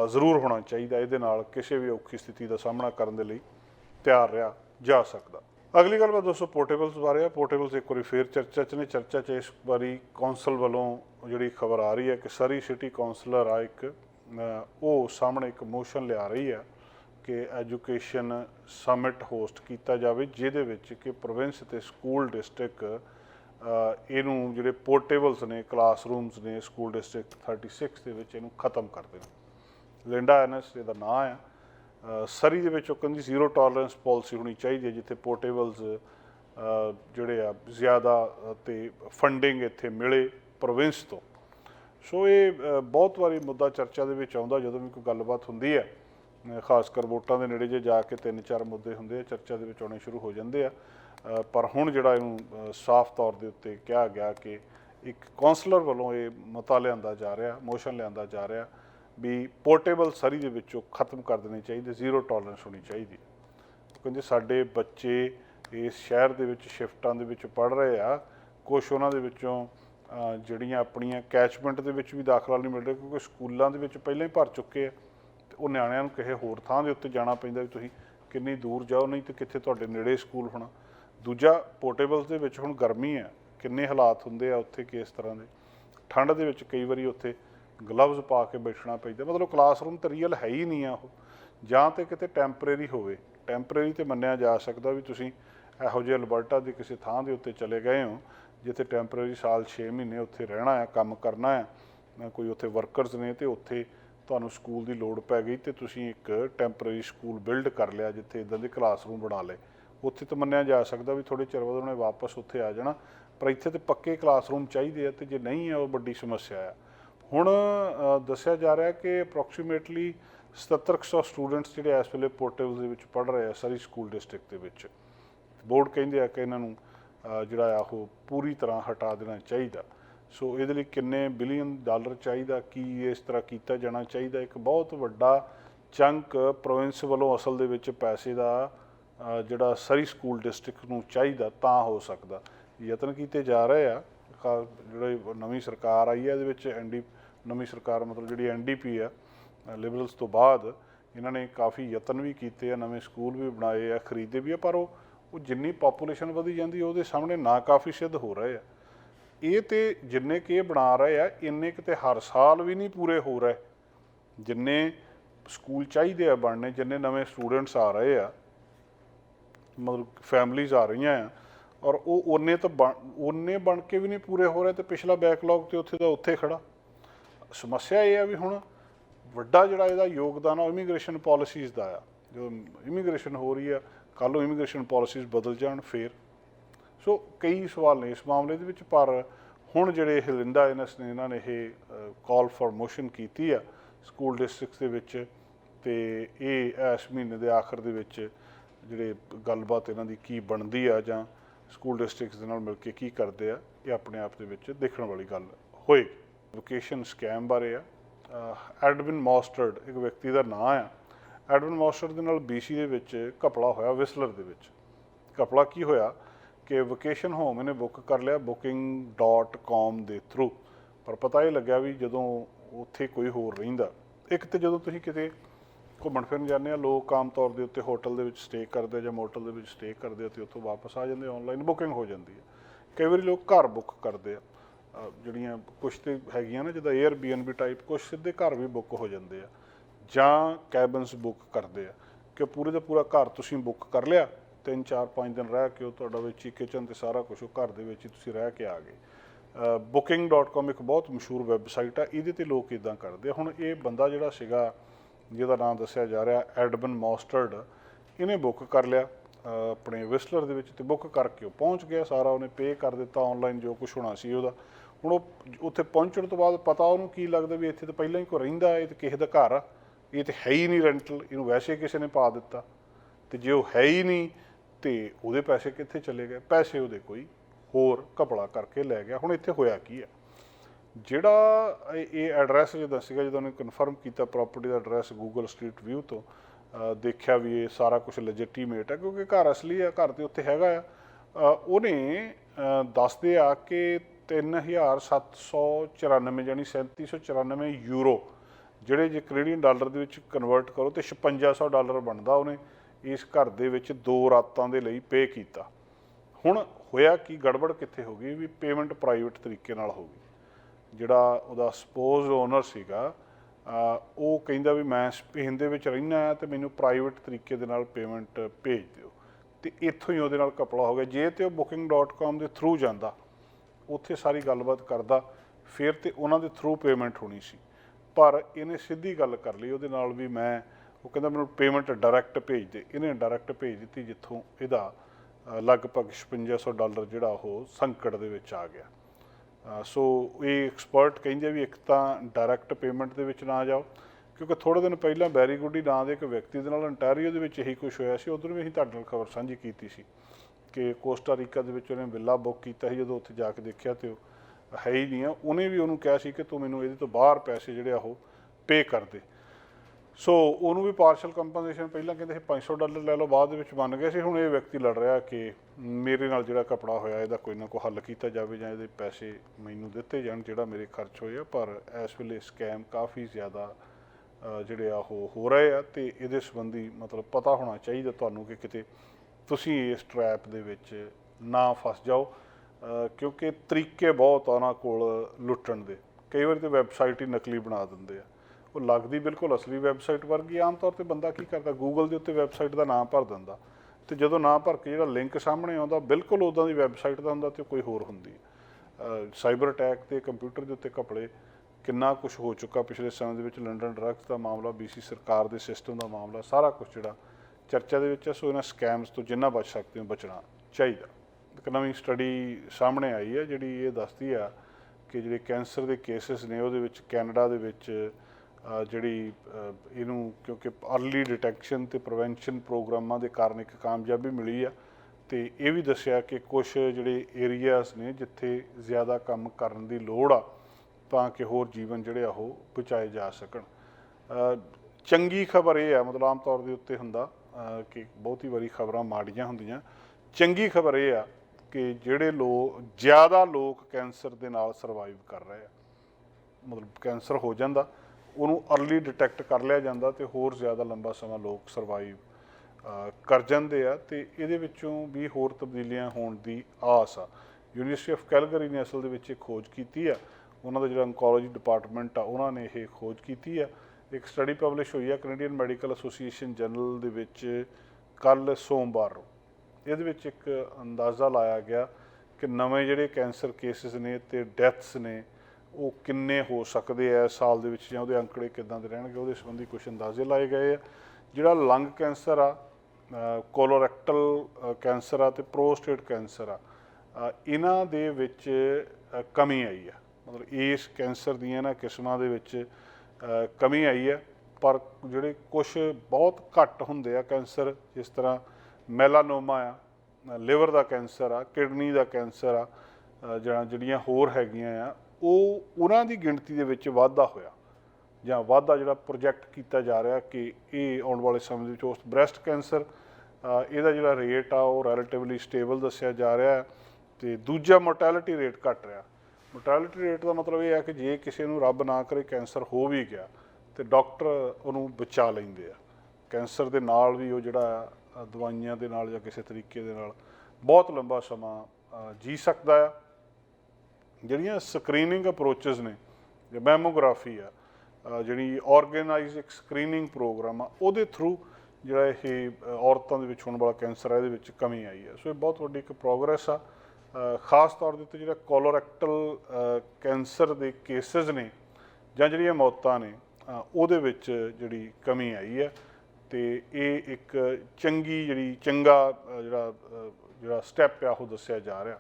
ਜ਼ਰੂਰ ਹੋਣਾ ਚਾਹੀਦਾ ਇਹਦੇ ਨਾਲ ਕਿਸੇ ਵੀ ਔਖੀ ਸਥਿਤੀ ਦਾ ਸਾਹਮਣਾ ਕਰਨ ਦੇ ਲਈ ਤਿਆਰ ਰਿਹਾ ਜਾ ਸਕਦਾ। ਅਗਲੀ ਗੱਲ ਮੈਂ ਦੋਸਤੋ ਪੋਰਟੇਬਲਸ ਬਾਰੇ ਆ। ਪੋਰਟੇਬਲਸ ਇੱਕ ਵਾਰੀ ਫੇਰ ਚਰਚਾ ਚ ਨੇ। ਚਰਚਾ ਚ ਇਸ ਵਾਰੀ ਕੌਂਸਲ ਵੱਲੋਂ ਜਿਹੜੀ ਖਬਰ ਆ ਰਹੀ ਹੈ ਕਿ ਸਰੀ ਸਿਟੀ ਕੌਂਸਲਰ ਆ ਇੱਕ ਉਹ ਸਾਹਮਣੇ ਇੱਕ ਮੋਸ਼ਨ ਲਿਆ ਰਹੀ ਹੈ ਕਿ ਐਜੂਕੇਸ਼ਨ ਸਮਿਟ ਹੋਸਟ ਕੀਤਾ ਜਾਵੇ, ਜਿਹਦੇ ਵਿੱਚ ਕਿ ਪ੍ਰੋਵਿੰਸ ਤੇ ਸਕੂਲ ਡਿਸਟ੍ਰਿਕਟ ਇਹਨੂੰ ਜਿਹੜੇ ਪੋਰਟੇਬਲਸ ਨੇ, ਕਲਾਸਰੂਮਸ ਨੇ, ਸਕੂਲ ਡਿਸਟ੍ਰਿਕਟ 36 ਦੇ ਵਿੱਚ ਇਹਨੂੰ ਖਤਮ ਕਰ ਦੇਣ। ਲਿੰਡਾ ਐਨਐਸ ਇਹਦਾ ਨਾਂ ਆ ਸਰੀ ਦੇ ਵਿੱਚ ਉਹ ਕਹਿੰਦੀ ਜ਼ੀਰੋ ਟੋਲਰੈਂਸ ਪਾਲਿਸੀ ਹੋਣੀ ਚਾਹੀਦੀ ਹੈ ਜਿੱਥੇ ਪੋਰਟੇਬਲਸ ਜਿਹੜੇ ਆ ਜ਼ਿਆਦਾ ਅ, ਤੇ ਫੰਡਿੰਗ ਇੱਥੇ ਮਿਲੇ ਪ੍ਰੋਵਿੰਸ ਤੋਂ। ਸੋ ਇਹ ਬਹੁਤ ਵਾਰੀ ਮੁੱਦਾ ਚਰਚਾ ਦੇ ਵਿੱਚ ਆਉਂਦਾ ਜਦੋਂ ਵੀ ਕੋਈ ਗੱਲਬਾਤ ਹੁੰਦੀ ਹੈ ਖਾਸ ਕਰ ਵੋਟਾਂ ਦੇ ਨੇੜੇ ਜੇ ਜਾ ਕੇ ਤਿੰਨ ਚਾਰ ਮੁੱਦੇ ਹੁੰਦੇ ਆ ਚਰਚਾ ਦੇ ਵਿੱਚ ਆਉਣੇ ਸ਼ੁਰੂ ਹੋ ਜਾਂਦੇ ਆ। ਪਰ ਹੁਣ ਜਿਹੜਾ ਇਹਨੂੰ ਸਾਫ਼ ਤੌਰ ਦੇ ਉੱਤੇ ਕਿਹਾ ਗਿਆ ਕਿ ਇੱਕ ਕਾਉਂਸਲਰ ਵੱਲੋਂ ਇਹ ਮਤਾ ਲਿਆਂਦਾ ਜਾ ਰਿਹਾ ਮੋਸ਼ਨ ਲਿਆਂਦਾ ਜਾ ਰਿਹਾ ਵੀ ਪੋਰਟੇਬਲ ਸਰੀ ਦੇ ਵਿੱਚੋਂ ਖਤਮ ਕਰ ਦੇਣੇ ਚਾਹੀਦੇ ਜ਼ੀਰੋ ਟੋਲਰੈਂਸ ਹੋਣੀ ਚਾਹੀਦੀ ਹੈ। ਕਹਿੰਦੇ ਸਾਡੇ ਬੱਚੇ ਇਸ ਸ਼ਹਿਰ ਦੇ ਵਿੱਚ ਸ਼ਿਫਟਾਂ ਦੇ ਵਿੱਚ ਪੜ ਰਹੇ ਆ ਕੁਝ ਉਹਨਾਂ ਦੇ ਵਿੱਚੋਂ ਜਿਹੜੀਆਂ ਆਪਣੀਆਂ ਕੈਚਮੈਂਟ ਦੇ ਵਿੱਚ ਵੀ ਦਾਖਲਾ ਨਹੀਂ ਮਿਲ ਰਿਹਾ ਕਿਉਂਕਿ ਸਕੂਲਾਂ ਦੇ ਵਿੱਚ ਪਹਿਲਾਂ ਹੀ ਭਰ ਚੁੱਕੇ ਆ। ਤੇ ਉਹ ਨਿਆਣਿਆਂ ਨੂੰ ਕਿਸੇ ਹੋਰ ਥਾਂ ਦੇ ਉੱਤੇ ਜਾਣਾ ਪੈਂਦਾ ਵੀ ਤੁਸੀਂ ਕਿੰਨੀ ਦੂਰ ਜਾਓ, ਨਹੀਂ ਤੇ ਕਿੱਥੇ ਤੁਹਾਡੇ ਨੇੜੇ ਸਕੂਲ ਹੋਣਾ। ਦੂਜਾ ਪੋਰਟੇਬਲਸ ਦੇ ਵਿੱਚ ਹੁਣ ਗਰਮੀ ਆ, ਕਿੰਨੇ ਹਾਲਾਤ ਹੁੰਦੇ ਆ ਉੱਥੇ ਕਿਸ ਤਰ੍ਹਾਂ ਦੇ। ਠੰਡ ਦੇ ਵਿੱਚ ਕਈ ਵਾਰੀ ਉੱਥੇ ਗਲਵਜ਼ ਪਾ ਕੇ ਬੈਠਣਾ ਪੈਂਦਾ ਮਤਲਬ ਕਲਾਸਰੂਮ ਤਾਂ ਰੀਅਲ ਹੈ ਹੀ ਨਹੀਂ ਆ ਉਹ। ਜਾਂ ਤੇ ਕਿਤੇ ਟੈਂਪਰੇਰੀ ਹੋਵੇ। ਟੈਂਪਰੇਰੀ ਤੇ ਮੰਨਿਆ ਜਾ ਸਕਦਾ ਵੀ ਤੁਸੀਂ ਇਹੋ ਜਿਹੇ ਅਲਬਰਟਾ ਦੀ ਕਿਸੇ ਥਾਂ ਦੇ ਉੱਤੇ ਚਲੇ ਗਏ ਹੋ, ਜਿੱਥੇ ਟੈਂਪਰੇਰੀ ਸਾਲ 6 ਮਹੀਨੇ ਉੱਥੇ ਰਹਿਣਾ ਆ, ਕੰਮ ਕਰਨਾ ਆ ਕੋਈ ਉੱਥੇ ਵਰਕਰਸ ਨੇ ਤੇ ਉੱਥੇ ਤੁਹਾਨੂੰ ਸਕੂਲ ਦੀ ਲੋੜ ਪੈ ਗਈ ਤੇ ਤੁਸੀਂ ਇੱਕ ਟੈਂਪਰੇਰੀ ਸਕੂਲ ਬਿਲਡ ਕਰ ਲਿਆ, ਜਿੱਥੇ ਇਦਾਂ ਦੇ ਕਲਾਸਰੂਮ ਬਣਾ ਲਏ। ਉੱਥੇ ਤਾਂ ਮੰਨਿਆ ਜਾ ਸਕਦਾ ਵੀ ਥੋੜੇ ਚਿਰ ਬਾਅਦ ਉਹਨੇ ਵਾਪਸ ਉੱਥੇ ਆ ਜਾਣਾ, ਪਰ ਇੱਥੇ ਤੇ ਪੱਕੇ ਕਲਾਸਰੂਮ ਚਾਹੀਦੇ ਆ ਤੇ ਜੇ ਨਹੀਂ ਆ, ਉਹ ਵੱਡੀ ਸਮੱਸਿਆ ਆ। ਹੁਣ ਦੱਸਿਆ ਜਾ ਰਿਹਾ ਕਿ ਅਪਰੋਕਸੀਮੇਟਲੀ 7700 ਸਟੂਡੈਂਟਸ ਜਿਹੜੇ ਇਸ ਵੇਲੇ ਪੋਰਟੇਬਲ ਦੇ ਵਿੱਚ ਪੜ੍ਹ ਰਹੇ ਆ, ਸਰੀ ਸਕੂਲ ਡਿਸਟ੍ਰਿਕਟ ਦੇ ਵਿੱਚ। ਬੋਰਡ ਕਹਿੰਦੇ ਆ ਕਿ ਇਹਨਾਂ ਨੂੰ ਜਿਹੜਾ ਆ ਉਹ ਪੂਰੀ ਤਰ੍ਹਾਂ ਹਟਾ ਦੇਣਾ ਚਾਹੀਦਾ। ਸੋ ਇਹਦੇ ਲਈ ਕਿੰਨੇ ਬਿਲੀਅਨ ਡਾਲਰ ਚਾਹੀਦਾ, ਕੀ ਇਸ ਤਰ੍ਹਾਂ ਕੀਤਾ ਜਾਣਾ ਚਾਹੀਦਾ? ਇੱਕ ਬਹੁਤ ਵੱਡਾ ਚੰਕ ਪ੍ਰੋਵਿੰਸ ਵੱਲੋਂ ਅਸਲ ਦੇ ਵਿੱਚ ਪੈਸੇ ਦਾ ਜਿਹੜਾ ਸਰੀ ਸਕੂਲ ਡਿਸਟ੍ਰਿਕਟ ਨੂੰ ਚਾਹੀਦਾ, ਤਾਂ ਹੋ ਸਕਦਾ। ਯਤਨ ਕੀਤੇ ਜਾ ਰਹੇ ਆ। ਖਾਸ ਨਵੀਂ ਸਰਕਾਰ ਆਈ ਹੈ ਇਹਦੇ ਵਿੱਚ ਐਨਡੀ ਨਵੀਂ ਸਰਕਾਰ ਮਤਲਬ ਜਿਹੜੀ ਐਨਡੀਪੀ ਆ ਲਿਬਰਲਸ ਤੋਂ ਬਾਅਦ ਇਹਨਾਂ ਨੇ ਕਾਫੀ ਯਤਨ ਵੀ ਕੀਤੇ ਆ, ਨਵੇਂ ਸਕੂਲ ਵੀ ਬਣਾਏ ਆ, ਖਰੀਦੇ ਵੀ ਆ, ਪਰ ਉਹ ਉਹ ਜਿੰਨੀ ਪਾਪੂਲੇਸ਼ਨ ਵਧੀ ਜਾਂਦੀ ਉਹਦੇ ਸਾਹਮਣੇ ਨਾ ਕਾਫੀ ਸਿੱਧ ਹੋ ਰਹੇ ਆ। ਇਹ ਤੇ ਜਿੰਨੇ ਕਿ ਇਹ ਬਣਾ ਰਹੇ ਆ, ਇੰਨੇ ਕਿਤੇ ਹਰ ਸਾਲ ਵੀ ਨਹੀਂ ਪੂਰੇ ਹੋ ਰਹੇ। ਜਿੰਨੇ ਸਕੂਲ ਚਾਹੀਦੇ ਆ ਬਣਨੇ, ਜਿੰਨੇ ਨਵੇਂ ਸਟੂਡੈਂਟਸ ਆ ਰਹੇ ਆ, ਮਤਲਬ ਫੈਮਲੀਆਂ ਆ ਰਹੀਆਂ ਆ, ਔਰ ਉਹ ਉਹਨੇ ਤਾਂ ਬਣ ਉਹਨੇ ਬਣ ਕੇ ਵੀ ਨਹੀਂ ਪੂਰੇ ਹੋ ਰਹੇ ਤੇ ਪਿਛਲਾ ਬੈਕਲੌਗ ਤੇ ਉੱਥੇ ਦਾ ਉੱਥੇ ਖੜਾ। ਸਮੱਸਿਆ ਇਹ ਆ ਵੀ ਹੁਣ ਵੱਡਾ ਜਿਹੜਾ ਇਹਦਾ ਯੋਗਦਾਨ ਆ ਇਮੀਗ੍ਰੇਸ਼ਨ ਪਾਲਿਸੀਜ਼ ਦਾ ਆ। ਜੋ ਇਮੀਗ੍ਰੇਸ਼ਨ ਹੋ ਰਹੀ ਆ, ਕੱਲ੍ਹ ਨੂੰ ਇਮੀਗ੍ਰੇਸ਼ਨ ਪਾਲਿਸੀਜ਼ ਬਦਲ ਜਾਣ ਫੇਰ। ਸੋ ਕਈ ਸਵਾਲ ਨੇ ਇਸ ਮਾਮਲੇ ਦੇ ਵਿੱਚ, ਪਰ ਹੁਣ ਜਿਹੜੇ ਹਿਲਿੰਦਾ ਇਨਸ ਨੇ ਇਹਨਾਂ ਨੇ ਇਹ ਕਾਲ ਫॉर ਮੋਸ਼ਨ ਕੀਤੀ ਆ ਸਕੂਲ ਡਿਸਟ੍ਰਿਕਟਸ ਦੇ ਵਿੱਚ ਤੇ ਇਹ ਇਸ ਮਹੀਨੇ ਦੇ ਆਖਰ ਦੇ ਵਿੱਚ ਜਿਹੜੇ ਗੱਲਬਾਤ ਇਹਨਾਂ ਦੀ ਕੀ ਬਣਦੀ ਆ ਜਾਂ ਸਕੂਲ ਡਿਸਟ੍ਰਿਕਟਸ ਦੇ ਨਾਲ ਮਿਲ ਕੇ ਕੀ ਕਰਦੇ ਆ, ਇਹ ਆਪਣੇ ਆਪ ਦੇ ਵਿੱਚ ਦੇਖਣ ਵਾਲੀ ਗੱਲ ਹੋਏਗੀ। ਵੋਕੇਸ਼ਨ ਸਕੈਮ ਬਾਰੇ ਆ। ਐਡਵਿਨ ਮੌਸਟਰਡ ਇੱਕ ਵਿਅਕਤੀ ਦਾ ਨਾਮ ਆ। ਐਡਵਿਨ ਮੌਸਟਰਡ ਦੇ ਨਾਲ BC ਦੇ ਵਿੱਚ ਘਪਲਾ ਹੋਇਆ, ਵਿਸਲਰ ਦੇ ਵਿੱਚ। ਘਪਲਾ ਕੀ ਹੋਇਆ ਕਿ ਵਕੇਸ਼ਨ ਹੋਮ ਇਹਨੇ ਬੁੱਕ ਕਰ ਲਿਆ booking.com ਦੇ ਥਰੂ ਪਰ ਪਤਾ ਇਹ ਲੱਗਿਆ ਵੀ ਜਦੋਂ ਉੱਥੇ ਕੋਈ ਹੋਰ ਰਹਿੰਦਾ। ਇੱਕ ਤੇ ਜਦੋਂ ਤੁਸੀਂ ਕਿਤੇ ਘੁੰਮਣ ਫਿਰਨ ਜਾਂਦੇ ਆ, ਲੋਕ ਆਮ ਤੌਰ ਦੇ ਉੱਤੇ ਹੋਟਲ ਦੇ ਵਿੱਚ ਸਟੇ ਕਰਦੇ ਜਾਂ ਮੋਟਲ ਦੇ ਵਿੱਚ ਸਟੇ ਕਰਦੇ ਆ ਤੇ ਉੱਥੋਂ ਵਾਪਸ ਆ ਜਾਂਦੇ ਆਨਲਾਈਨ ਬੁਕਿੰਗ ਹੋ ਜਾਂਦੀ ਹੈ ਕਈ ਵਾਰੀ ਲੋਕ ਘਰ ਬੁੱਕ ਕਰਦੇ ਆ। ਜਿਹੜੀਆਂ ਕੁਛ ਤੇ ਹੈਗੀਆਂ ਨਾ, ਜਿੱਦਾਂ Airbnb ਟਾਈਪ ਕੁਛ ਸਿੱਧੇ ਘਰ ਵੀ ਬੁੱਕ ਹੋ ਜਾਂਦੇ ਆ। ਜਾਂ ਕੈਬਨਸ ਬੁੱਕ ਕਰਦੇ ਆ ਕਿ ਪੂਰੇ ਦਾ ਪੂਰਾ ਘਰ ਤੁਸੀਂ ਬੁੱਕ ਕਰ ਲਿਆ, ਤਿੰਨ, ਚਾਰ, ਪੰਜ ਦਿਨ ਰਹਿ ਕੇ ਉਹ ਤੁਹਾਡਾ ਵਿੱਚ ਹੀ ਕਿਚਨ ਤੇ ਸਾਰਾ ਕੁਝ ਉਹ ਘਰ ਦੇ ਵਿੱਚ ਹੀ ਤੁਸੀਂ ਰਹਿ ਕੇ ਆ ਗਏ। booking.com ਇੱਕ ਬਹੁਤ ਮਸ਼ਹੂਰ ਵੈਬਸਾਈਟ ਆ, ਇਹਦੇ ਤੇ ਲੋਕ ਇਦਾਂ ਕਰਦੇ ਆ। ਹੁਣ ਇਹ ਬੰਦਾ ਜਿਹੜਾ ਸੀਗਾ, ਜਿਹਦਾ ਨਾਮ ਦੱਸਿਆ ਜਾ ਰਿਹਾ ਐਡਮਨ ਮੌਸਟਰਡ ਇਹਨੇ ਬੁੱਕ ਕਰ ਲਿਆ ਆਪਣੇ ਵਿਸਲਰ ਦੇ ਵਿੱਚ ਤੇ ਬੁੱਕ ਕਰਕੇ ਉਹ ਪਹੁੰਚ ਗਿਆ, ਸਾਰਾ ਉਹਨੇ ਪੇ ਕਰ ਦਿੱਤਾ ਆਨਲਾਈਨ ਜੋ ਕੁਝ ਹੋਣਾ ਸੀ ਉਹਦਾ। ਹੁਣ ਉਹ ਉੱਥੇ ਪਹੁੰਚਣ ਤੋਂ ਬਾਅਦ ਪਤਾ ਉਹਨੂੰ ਕੀ ਲੱਗਦਾ ਵੀ ਇੱਥੇ ਤਾਂ ਪਹਿਲਾਂ ਹੀ ਕੋਈ ਰਹਿੰਦਾ ਇਹ ਤਾਂ ਕਿਸੇ ਦਾ ਘਰ ਆ। ਇਹ ਤਾਂ ਹੈ ਹੀ ਨਹੀਂ ਰੈਂਟਲ ਇਹਨੂੰ ਵੈਸੇ ਕਿਸੇ ਨੇ ਪਾ ਦਿੱਤਾ। ਤੇ ਜੇ ਉਹ ਹੈ ਹੀ ਨਹੀਂ, ਤੇ ਉਹਦੇ ਪੈਸੇ ਕਿੱਥੇ ਚਲੇ ਗਏ? ਪੈਸੇ ਉਹਦੇ ਕੋਈ ਹੋਰ ਘਪਲਾ ਕਰਕੇ ਲੈ ਗਿਆ। ਹੁਣ ਇੱਥੇ ਹੋਇਆ ਕੀ ਆ ਜਿਹੜਾ ਇਹ- ਇਹ ਐਡਰੈਸ ਜਦੋਂ ਸੀਗਾ, ਜਦੋਂ ਉਹਨੇ ਕਨਫਰਮ ਕੀਤਾ ਪ੍ਰਾਪਰਟੀ ਦਾ ਐਡਰੈਸ ਗੂਗਲ ਸਟਰੀਟ ਵਿਊ ਤੋਂ ਦੇਖਿਆ ਵੀ ਇਹ ਸਾਰਾ ਕੁਝ ਲੈਜਿਟੀਮੇਟ ਹੈ, ਕਿਉਂਕਿ ਘਰ ਅਸਲੀ ਆ ਘਰ ਤੇ ਉੱਥੇ ਹੈਗਾ ਆ। ਉਹਨੇ ਦੱਸਦੇ ਆ ਕਿ 3794 ਯਾਨੀ 3794 ਯੂਰੋ, ਜਿਹੜੇ ਜੇ ਕੈਨੇਡੀਅਨ ਡਾਲਰ ਦੇ ਵਿੱਚ ਕਨਵਰਟ ਕਰੋ ਤੇ 5600 ਡਾਲਰ ਬਣਦਾ ਉਹਨੇ, ਇਸ ਘਰ ਦੇ ਵਿੱਚ ਦੋ ਰਾਤਾਂ ਦੇ ਲਈ ਪੇ ਕੀਤਾ। ਹੁਣ ਹੋਇਆ ਕੀ, ਗੜਬੜ ਕਿੱਥੇ ਹੋ ਗਈ? ਵੀ ਪੇਮੈਂਟ ਪ੍ਰਾਈਵੇਟ ਤਰੀਕੇ ਨਾਲ ਹੋ ਗਈ। ਜਿਹੜਾ ਉਹਦਾ ਸਪੋਜ਼ ਓਨਰ ਸੀਗਾ ਉਹ ਕਹਿੰਦਾ ਵੀ ਮੈਂ ਸਪੇਨ ਦੇ ਵਿੱਚ ਰਹਿਣਾ ਆ ਤੇ ਮੈਨੂੰ ਪ੍ਰਾਈਵੇਟ ਤਰੀਕੇ ਦੇ ਨਾਲ ਪੇਮੈਂਟ ਭੇਜ ਦਿਓ। ਤੇ ਇੱਥੋਂ ਹੀ ਉਹਦੇ ਨਾਲ ਕਪੜਾ ਹੋ ਗਿਆ। ਜੇ ਤੇ ਉਹ booking.com ਦੇ ਥਰੂ ਜਾਂਦਾ ਉੱਥੇ ਸਾਰੀ ਗੱਲਬਾਤ ਕਰਦਾ ਫਿਰ ਤੇ ਉਹਨਾਂ ਦੇ ਥਰੂ ਪੇਮੈਂਟ ਹੋਣੀ ਸੀ। ਪਰ ਇਹਨੇ ਸਿੱਧੀ ਗੱਲ ਕਰ ਲਈ ਉਹਦੇ ਨਾਲ ਵੀ ਮੈਂ ਉਹ ਕਹਿੰਦਾ ਮੈਨੂੰ ਪੇਮੈਂਟ ਡਾਇਰੈਕਟ ਭੇਜ ਦੇ। ਇਹਨੇ ਡਾਇਰੈਕਟ ਭੇਜ ਦਿੱਤੀ ਜਿੱਥੋਂ ਇਹਦਾ ਅ, ਲਗਭਗ 5600 ਡਾਲਰ ਜਿਹੜਾ ਉਹ ਸੰਕਟ ਦੇ ਵਿੱਚ ਆ ਗਿਆ। ਸੋ ਇਹ ਐਕਸਪਰਟ ਕਹਿੰਦੇ ਵੀ ਇੱਕ ਤਾਂ ਡਾਇਰੈਕਟ ਪੇਮੈਂਟ ਦੇ ਵਿੱਚ ਨਾ ਜਾਓ ਕਿਉਂਕਿ ਥੋੜੇ ਦਿਨ ਪਹਿਲਾਂ ਬੈਰੀ ਗੁੱਡੀ ਨਾਂ ਦੇ ਇੱਕ ਵਿਅਕਤੀ ਦੇ ਨਾਲ ਅੰਟਾਰੀਓ ਦੇ ਵਿੱਚ ਇਹੀ ਕੁਝ ਹੋਇਆ ਸੀ ਉਧਰ ਵੀ ਅਸੀਂ ਤੁਹਾਡੇ ਨਾਲ ਖਬਰ ਸਾਂਝੀ ਕੀਤੀ ਸੀ। ਕਿ ਕੋਸਟਾ ਰੀਕਾ ਦੇ ਵਿੱਚ ਉਹਨੇ ਵਿਲਾ ਬੁੱਕ ਕੀਤਾ ਸੀ, ਜਦੋਂ ਉੱਥੇ ਜਾ ਕੇ ਦੇਖਿਆ ਤੇ ਉਹ ਹੈ ਹੀ ਨਹੀਂ ਆ। ਉਹਨੇ ਵੀ ਉਹਨੂੰ ਕਿਹਾ ਸੀ ਕਿ ਤੂੰ ਮੈਨੂੰ ਇਹਦੇ ਤੋਂ ਬਾਹਰ ਪੈਸੇ ਜਿਹੜੇ ਆ ਉਹ ਪੇ ਕਰ ਦੇ। ਸੋ ਉਹਨੂੰ ਵੀ ਪਾਰਸ਼ਲ ਕੰਪਨਸੇਸ਼ਨ ਪਹਿਲਾਂ ਕਹਿੰਦੇ ਸੀ 500 ਡਾਲਰ ਲੈ ਲਓ, ਬਾਅਦ ਦੇ ਵਿੱਚ ਮੰਨ ਗਏ ਸੀ। ਹੁਣ ਇਹ ਵਿਅਕਤੀ ਲੜ ਰਿਹਾ ਕਿ ਮੇਰੇ ਨਾਲ ਜਿਹੜਾ ਕਪੜਾ ਹੋਇਆ, ਇਹਦਾ ਕੋਈ ਨਾ ਕੋਈ ਹੱਲ ਕੀਤਾ ਜਾਵੇ ਜਾਂ ਇਹਦੇ ਪੈਸੇ ਮੈਨੂੰ ਦਿੱਤੇ ਜਾਣ ਜਿਹੜਾ ਮੇਰੇ ਖਰਚ ਹੋਏ ਆ। ਪਰ ਇਸ ਵੇਲੇ ਸਕੈਮ ਕਾਫੀ ਜ਼ਿਆਦਾ ਜਿਹੜੇ ਆ ਉਹ ਹੋ ਰਹੇ ਆ ਤੇ ਇਹਦੇ ਸੰਬੰਧੀ ਮਤਲਬ ਪਤਾ ਹੋਣਾ ਚਾਹੀਦਾ ਤੁਹਾਨੂੰ ਕਿ ਕਿਤੇ ਤੁਸੀਂ ਇਸ ਟਰੈਪ ਦੇ ਵਿੱਚ ਨਾ ਫਸ ਜਾਓ ਕਿਉਂਕਿ ਤਰੀਕੇ ਬਹੁਤ ਆ ਉਹਨਾਂ ਕੋਲ ਲੁੱਟਣ ਦੇ। ਕਈ ਵਾਰੀ ਤੇ ਵੈਬਸਾਈਟ ਹੀ ਨਕਲੀ ਬਣਾ ਦਿੰਦੇ ਆ। ਉਹ ਲੱਗਦੀ ਬਿਲਕੁਲ ਅਸਲੀ ਵੈਬਸਾਈਟ ਵਰਗੀ ਆਮ ਤੌਰ ਤੇ ਬੰਦਾ ਕੀ ਕਰਦਾ ਗੂਗਲ ਦੇ ਉੱਤੇ ਵੈਬਸਾਈਟ ਦਾ ਨਾਮ ਭਰ ਦਿੰਦਾ। ਤੇ ਜਦੋਂ ਨਾਮ ਭਰ ਕੇ ਜਿਹੜਾ ਲਿੰਕ ਸਾਹਮਣੇ ਆਉਂਦਾ, ਬਿਲਕੁਲ ਉਦਾਂ ਦੀ ਵੈਬਸਾਈਟ ਦਾ ਹੁੰਦਾ ਤੇ ਕੋਈ ਹੋਰ ਹੁੰਦੀ ਹੈ ਸਾਈਬਰ ਅਟੈਕ ਤੇ ਕੰਪਿਊਟਰ ਦੇ ਉੱਤੇ ਘਪਲੇ, ਕਿੰਨਾ ਕੁਝ ਹੋ ਚੁੱਕਾ ਪਿਛਲੇ ਸਮੇਂ ਦੇ ਵਿੱਚ। ਲੰਡਨ ਡਰੱਗਸ ਦਾ ਮਾਮਲਾ BC ਸਰਕਾਰ ਦੇ ਸਿਸਟਮ ਦਾ ਮਾਮਲਾ, ਸਾਰਾ ਕੁਝ ਜਿਹੜਾ ਚਰਚਾ ਦੇ ਵਿੱਚ ਹੈ ਸੋ ਇਹਨਾਂ ਸਕੈਮਸ ਤੋਂ ਜਿੰਨਾ ਬਚ ਸਕਦੇ ਹੋ ਬਚਣਾ ਚਾਹੀਦਾ। ਇੱਕ ਨਵੀਂ ਸਟੱਡੀ ਸਾਹਮਣੇ ਆਈ ਹੈ, ਜਿਹੜੀ ਇਹ ਦੱਸਦੀ ਆ ਕਿ ਜਿਹੜੇ ਕੈਂਸਰ ਦੇ ਕੇਸਿਸ ਨੇ, ਉਹਦੇ ਵਿੱਚ ਕੈਨੇਡਾ ਦੇ ਵਿੱਚ ਜਿਹੜੀ ਇਹਨੂੰ ਕਿਉਂਕਿ ਅਰਲੀ ਡਿਟੈਕਸ਼ਨ ਤੇ ਪ੍ਰੀਵੈਂਸ਼ਨ ਪ੍ਰੋਗਰਾਮਾਂ ਦੇ ਕਾਰਨ ਇੱਕ ਕਾਮਯਾਬੀ ਮਿਲੀ ਆ, ਤੇ ਇਹ ਵੀ ਦੱਸਿਆ ਕਿ ਕੁਝ ਜਿਹੜੇ ਏਰੀਆਜ਼ ਨੇ ਜਿੱਥੇ ਜ਼ਿਆਦਾ ਕੰਮ ਕਰਨ ਦੀ ਲੋੜ ਆ, ਤਾਂ ਕਿ ਹੋਰ ਜੀਵਨ ਜਿਹੜੇ ਆ ਉਹ ਬਚਾਏ ਜਾ ਸਕਣ। ਚੰਗੀ ਖਬਰ ਇਹ ਆ, ਮਤਲਬ ਆਮ ਤੌਰ ਦੇ ਉੱਤੇ ਹੁੰਦਾ ਕਿ ਬਹੁਤੀ ਵਾਰੀ ਖਬਰਾਂ ਮਾੜੀਆਂ ਹੁੰਦੀਆਂ। ਚੰਗੀ ਖਬਰ ਇਹ ਆ ਕਿ ਜਿਹੜੇ ਲੋਕ ਜ਼ਿਆਦਾ ਲੋਕ ਕੈਂਸਰ ਦੇ ਨਾਲ ਸਰਵਾਈਵ ਕਰ ਰਹੇ ਆ। ਮਤਲਬ ਕੈਂਸਰ ਹੋ ਜਾਂਦਾ, ਉਹਨੂੰ ਅਰਲੀ ਡਿਟੈਕਟ ਕਰ ਲਿਆ ਜਾਂਦਾ ਤੇ ਹੋਰ ਜ਼ਿਆਦਾ ਲੰਬਾ ਸਮਾਂ ਲੋਕ ਸਰਵਾਈਵ ਕਰ ਜਾਂਦੇ ਆ ਤੇ ਇਹਦੇ ਵਿੱਚੋਂ ਵੀ ਹੋਰ ਤਬਦੀਲੀਆਂ ਹੋਣ ਦੀ ਆਸ ਆ। ਯੂਨੀਵਰਸਿਟੀ ਆਫ ਕੈਲਗਰੀ ਨੇ ਅਸਲ ਦੇ ਵਿੱਚ ਇਹ ਖੋਜ ਕੀਤੀ ਆ। ਉਹਨਾਂ ਦਾ ਜਿਹੜਾ ਅੰਕੋਲੋਜੀ ਡਿਪਾਰਟਮੈਂਟ ਆ, ਉਹਨਾਂ ਨੇ ਇਹ ਖੋਜ ਕੀਤੀ ਆ। ਇੱਕ ਸਟੱਡੀ ਪਬਲਿਸ਼ ਹੋਈ ਆ ਕੈਨੇਡੀਅਨ ਮੈਡੀਕਲ ਐਸੋਸੀਏਸ਼ਨ ਜਰਨਲ ਦੇ ਵਿੱਚ ਕੱਲ ਸੋਮਵਾਰ ਨੂੰ। ਇਹਦੇ ਵਿੱਚ ਇੱਕ ਅੰਦਾਜ਼ਾ ਲਾਇਆ ਗਿਆ ਕਿ ਨਵੇਂ ਜਿਹੜੇ ਕੈਂਸਰ ਕੇਸਿਸ ਨੇ ਤੇ ਡੈਥਸ ਨੇ, ਉਹ ਕਿੰਨੇ ਹੋ ਸਕਦੇ ਆ ਸਾਲ ਦੇ ਵਿੱਚ ਜਾਂ ਉਹਦੇ ਅੰਕੜੇ ਕਿੱਦਾਂ ਦੇ ਰਹਿਣਗੇ, ਉਹਦੇ ਸੰਬੰਧੀ ਕੁਝ ਅੰਦਾਜ਼ੇ ਲਾਏ ਗਏ ਆ। ਜਿਹੜਾ ਲੰਗ ਕੈਂਸਰ ਆ ਕੋਲੋਰੈਕਟਲ ਕੈਂਸਰ ਆ ਤੇ ਪ੍ਰੋਸਟੇਟ ਕੈਂਸਰ ਆ ਇਹਨਾਂ ਦੇ ਵਿੱਚ ਕਮੀ ਆਈ ਆ। ਮਤਲਬ ਇਸ ਕੈਂਸਰ ਦੀਆਂ ਨਾ ਕਿਸਮਾਂ ਦੇ ਵਿੱਚ ਕਮੀ ਆਈ ਹੈ ਪਰ ਜਿਹੜੇ ਕੁਝ ਬਹੁਤ ਘੱਟ ਹੁੰਦੇ ਆ ਕੈਂਸਰ ਜਿਸ ਤਰ੍ਹਾਂ ਮੈਲਾਨੋਮਾ ਆ ਲਿਵਰ ਦਾ ਕੈਂਸਰ ਆ ਕਿਡਨੀ ਦਾ ਕੈਂਸਰ ਆ ਅ, ਜਾਂ ਜਿਹੜੀਆਂ ਹੋਰ ਹੈਗੀਆਂ ਆ ਉਹ ਉਹਨਾਂ ਦੀ ਗਿਣਤੀ ਦੇ ਵਿੱਚ ਵਾਧਾ ਹੋਇਆ। ਜਾਂ ਵਾਧਾ ਜਿਹੜਾ ਪ੍ਰੋਜੈਕਟ ਕੀਤਾ ਜਾ ਰਿਹਾ ਕਿ ਇਹ ਆਉਣ ਵਾਲੇ ਸਮੇਂ ਦੇ ਵਿੱਚ ਉਸ ਬ੍ਰੈਸਟ ਕੈਂਸਰ ਇਹਦਾ ਜਿਹੜਾ ਰੇਟ ਆ ਉਹ ਰਿਲੇਟਿਵਲੀ ਸਟੇਬਲ ਦੱਸਿਆ ਜਾ ਰਿਹਾ ਹੈ ਤੇ ਦੂਜਾ ਮੋਰਟੈਲਿਟੀ ਰੇਟ ਘਟ ਰਿਹਾ। ਮੋਰਟੈਲਿਟੀ ਰੇਟ ਦਾ ਮਤਲਬ ਇਹ ਹੈ ਕਿ ਜੇ ਕਿਸੇ ਨੂੰ ਰੱਬ ਨਾ ਕਰੇ ਕੈਂਸਰ ਹੋ ਵੀ ਗਿਆ ਤੇ ਡਾਕਟਰ ਉਹਨੂੰ ਬਚਾ ਲੈਂਦੇ ਆ। ਕੈਂਸਰ ਦੇ ਨਾਲ ਵੀ ਉਹ ਜਿਹੜਾ ਅ, ਦਵਾਈਆਂ ਦੇ ਨਾਲ ਜਾਂ ਕਿਸੇ ਤਰੀਕੇ ਦੇ ਨਾਲ ਬਹੁਤ ਲੰਬਾ ਸਮਾਂ ਜੀ ਸਕਦਾ ਆ। ਜਿਹੜੀਆਂ ਸਕਰੀਨਿੰਗ ਅਪਰੋਚਸ ਨੇ ਜਾਂ ਮੈਮੋਗ੍ਰਾਫੀ ਆ ਜਿਹੜੀ ਆਰਗੇਨਾਈਜ਼ ਇੱਕ ਸਕਰੀਨਿੰਗ ਪ੍ਰੋਗਰਾਮ ਆ ਉਹਦੇ ਥਰੂ ਜਿਹੜਾ ਇਹ ਔਰਤਾਂ ਦੇ ਵਿੱਚ ਹੋਣ ਵਾਲਾ ਕੈਂਸਰ ਹੈ ਇਹਦੇ ਵਿੱਚ ਕਮੀ ਆਈ ਹੈ ਸੋ ਇਹ ਬਹੁਤ ਵੱਡੀ ਇੱਕ ਪ੍ਰੋਗਰੈਸ ਆ। ਖਾਸ ਤੌਰ ਦੇ ਉੱਤੇ ਜਿਹੜਾ ਕੋਲੋਰੈਕਟਲ ਕੈਂਸਰ ਦੇ ਕੇਸਿਸ ਨੇ ਜਾਂ ਜਿਹੜੀਆਂ ਮੌਤਾਂ ਨੇ ਉਹਦੇ ਵਿੱਚ ਜਿਹੜੀ ਕਮੀ ਆਈ ਹੈ ਤੇ ਇਹ ਇੱਕ ਚੰਗੀ ਜਿਹੜੀ ਚੰਗਾ ਜਿਹੜਾ ਜਿਹੜਾ ਸਟੈਪ ਆ, ਉਹ ਦੱਸਿਆ ਜਾ ਰਿਹਾ।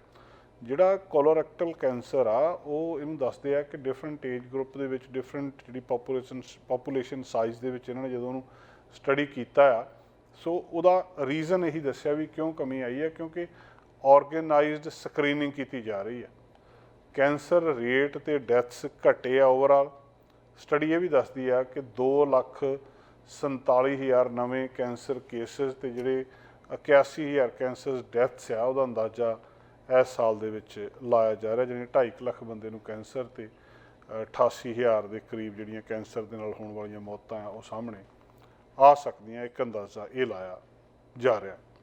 ਜਿਹੜਾ ਕੋਲੋਰੈਕਟਲ ਕੈਂਸਰ ਆ, ਉਹ ਇਹਨੂੰ ਦੱਸਦੇ ਆ ਕਿ ਡਿਫਰੈਂਟ ਏਜ ਗਰੁੱਪ ਦੇ ਵਿੱਚ ਡਿਫਰੈਂਟ ਜਿਹੜੀ ਪੋਪੂਲੇਸ਼ਨ ਪੋਪੂਲੇਸ਼ਨ ਸਾਈਜ਼ ਦੇ ਵਿੱਚ ਇਹਨਾਂ ਨੇ ਜਦੋਂ ਉਹਨੂੰ ਸਟੱਡੀ ਕੀਤਾ ਆ, ਸੋ ਉਹਦਾ ਰੀਜ਼ਨ ਇਹੀ ਦੱਸਿਆ ਵੀ ਕਿਉਂ ਕਮੀ ਆਈ ਹੈ, ਕਿਉਂਕਿ ਆਰਗੇਨਾਈਜ਼ਡ ਸਕਰੀਨਿੰਗ ਕੀਤੀ ਜਾ ਰਹੀ ਹੈ। ਕੈਂਸਰ ਰੇਟ ਤੇ ਡੈਥਸ ਘਟੇ ਆ ਓਵਰਆਲ। ਸਟੱਡੀ ਇਹ ਵੀ ਦੱਸਦੀ ਆ ਕਿ 2 ਲੱਖ 47000 ਨਵੇਂ ਕੈਂਸਰ ਕੇਸਿਸ ਤੇ ਜਿਹੜੇ 81000 ਕੈਂਸਰ ਡੈਥਸ ਆ ਉਹਦਾ ਅੰਦਾਜ਼ਾ ਇਸ ਸਾਲ ਦੇ ਵਿੱਚ ਲਾਇਆ ਜਾ ਰਿਹਾ ਜਿਵੇਂ 2.5 ਲੱਖ ਬੰਦੇ ਨੂੰ ਕੈਂਸਰ ਤੇ ਅ, 88000 ਦੇ ਕਰੀਬ ਜਿਹੜੀਆਂ ਕੈਂਸਰ ਦੇ ਨਾਲ ਹੋਣ ਵਾਲੀਆਂ ਮੌਤਾਂ ਆ ਉਹ ਸਾਹਮਣੇ ਆ ਸਕਦੀਆਂ ਇੱਕ ਅੰਦਾਜ਼ਾ ਇਹ ਲਾਇਆ ਜਾ ਰਿਹਾ।